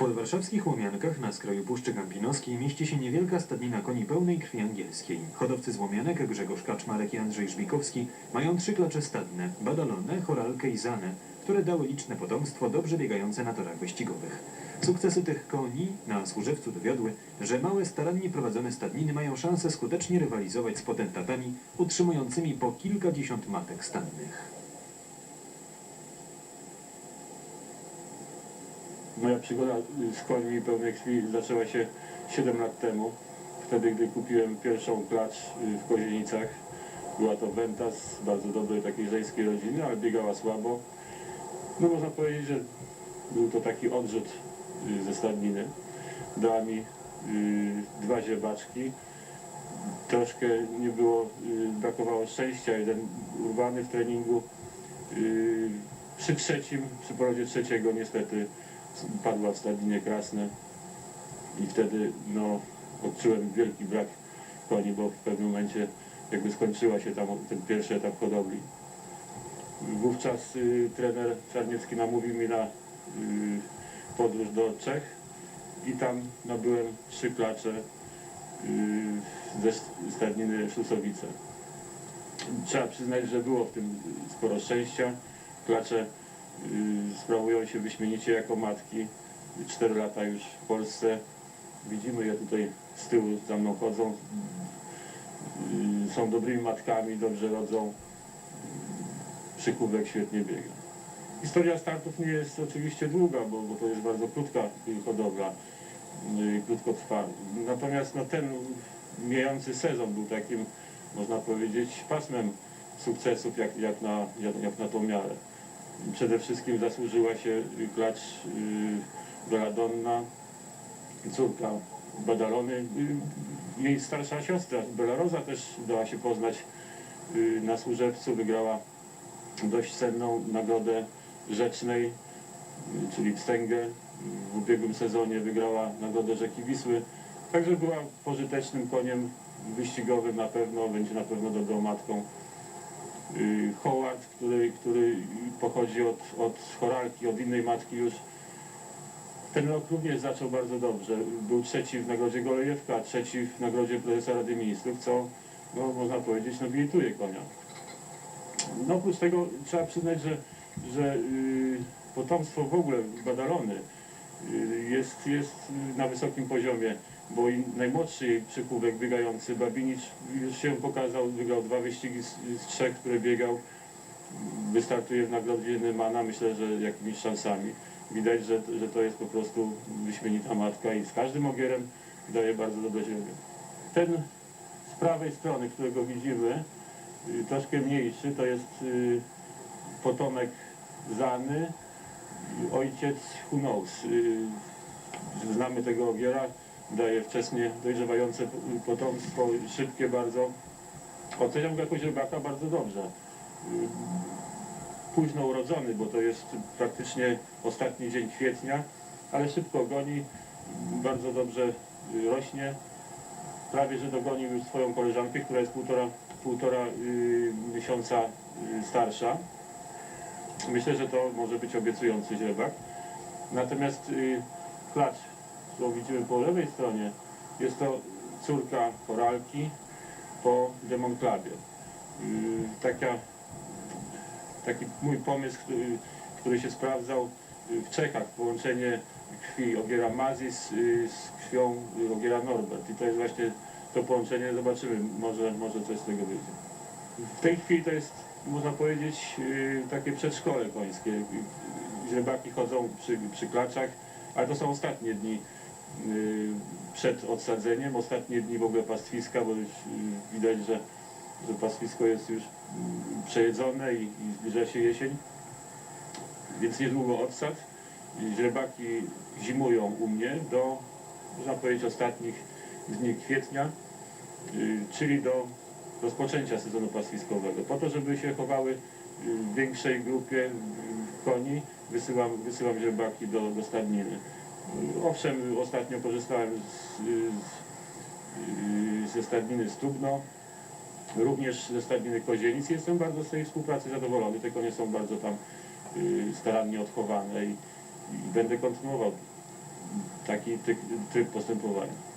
podwarszawskich Łomiankach na skroju Puszczy Kampinoskiej mieści się niewielka stadnina koni pełnej krwi angielskiej. Hodowcy z Łomianek Grzegorz Kaczmarek i Andrzej Żbikowski mają trzy klacze stadne, Badalonę, Choralkę i Zanę, które dały liczne potomstwo dobrze biegające na torach wyścigowych. Sukcesy tych koni na służewcu dowiodły, że małe, starannie prowadzone stadniny mają szansę skutecznie rywalizować z potentatami utrzymującymi po kilkadziesiąt matek stadnych. Moja przygoda z końmi pełnej krwi zaczęła się 7 lat temu. Wtedy, gdy kupiłem pierwszą klacz y, w Kozienicach. Była to Wenta z bardzo dobrej takiej żeńskiej rodziny, ale biegała słabo. No można powiedzieć, że był to taki odrzut y, ze stadniny. Dała mi y, dwa ziebaczki. Troszkę nie było, brakowało szczęścia. Jeden urwany w treningu. Przy trzecim, przy porodzie trzeciego niestety padła w stadninie Krasne i wtedy no, odczułem wielki brak koni, bo w pewnym momencie jakby skończyła się tam ten pierwszy etap hodowli. Wówczas y, trener Czarniecki namówił mnie na y, podróż do Czech i tam nabyłem trzy klacze y, ze st- stadniny Szusowice. Trzeba przyznać, że było w tym sporo szczęścia. Klacze sprawują się wyśmienicie jako matki. 4 lata już w Polsce. Widzimy je tutaj z tyłu za mną chodzą. Y, Są dobrymi matkami, dobrze rodzą. Przykówek świetnie biega. Historia startów nie jest oczywiście długa, bo, bo to jest bardzo krótka y, hodowla, y, krótko trwa. Natomiast no, ten mijający sezon był takim, można powiedzieć, pasmem sukcesów jak, jak, na, jak, jak na tą miarę. Przede wszystkim zasłużyła się y, klacz y, Belladonna, córka Badalony. Y, Jej starsza siostra Belaroza też dała się poznać y, na służebcu, wygrała dość cenną nagrodę rzecznej, y, czyli wstęgę. W ubiegłym sezonie wygrała nagrodę Rzeki Wisły. Także była pożytecznym koniem wyścigowym na pewno, będzie na pewno dobrą matką. Y, Howard, który, który pochodzi od, od choralki, od innej matki już. Ten rok również zaczął bardzo dobrze. Był trzeci w nagrodzie Golejewka, trzeci w nagrodzie prezesa Rady Ministrów, co no, można powiedzieć nobilituje konia. No oprócz tego trzeba przyznać, że, że y, potomstwo w ogóle badalony y, jest, jest na wysokim poziomie, bo i najmłodszy jej przykówek biegający Babinicz już się pokazał, wygrał dwa wyścigi z, z trzech, które biegał. Wystartuje w nagrodzie Nymana, myślę, że jakimiś szansami. Widać, że, że to jest po prostu wyśmienita matka i z każdym ogierem daje bardzo dobre ziemię. Ten z prawej strony, którego widzimy, y, troszkę mniejszy, to jest y, potomek Zany, ojciec Who knows. Y, Znamy tego ogiera, daje wczesnie dojrzewające potomstwo, szybkie bardzo. Oceniam go jako źrebaka bardzo dobrze. Y, Późno urodzony, bo to jest praktycznie ostatni dzień kwietnia, ale szybko goni, bardzo dobrze y, rośnie. Prawie że dogonił już swoją koleżankę, która jest półtora, półtora y, miesiąca starsza. Myślę, że to może być obiecujący źrebak. Natomiast klacz, którą widzimy po lewej stronie, jest to córka koralki po demonklabie. Y, taka, taki mój pomysł, który, który się sprawdzał y, w Czechach, połączenie krwi Ogiera Mazis y, z krwią Ogiera Norbert. I to jest właśnie to połączenie, zobaczymy, może, może coś z tego wyjdzie. W tej chwili to jest, można powiedzieć, y, takie przedszkole końskie. Źrebaki chodzą przy, przy klaczach, ale to są ostatnie dni przed odsadzeniem, ostatnie dni w ogóle pastwiska, bo już widać, że, że pastwisko jest już y, przejedzone i, i zbliża się jesień. Więc niedługo odsad. Źrebaki zimują u mnie do, można powiedzieć, ostatnich dni kwietnia, y, czyli do rozpoczęcia sezonu pastwiskowego. Po to, żeby się chowały w większej grupie koni, wysyłam, wysyłam źrebaki do, do stadniny. Y, Owszem, ostatnio korzystałem z, z, y, ze stadniny Stubno, również ze stadniny Kozienic. Jestem bardzo z tej współpracy zadowolony. Te konie są bardzo tam y, starannie odchowane i, i będę kontynuował taki tryb, tryb postępowania.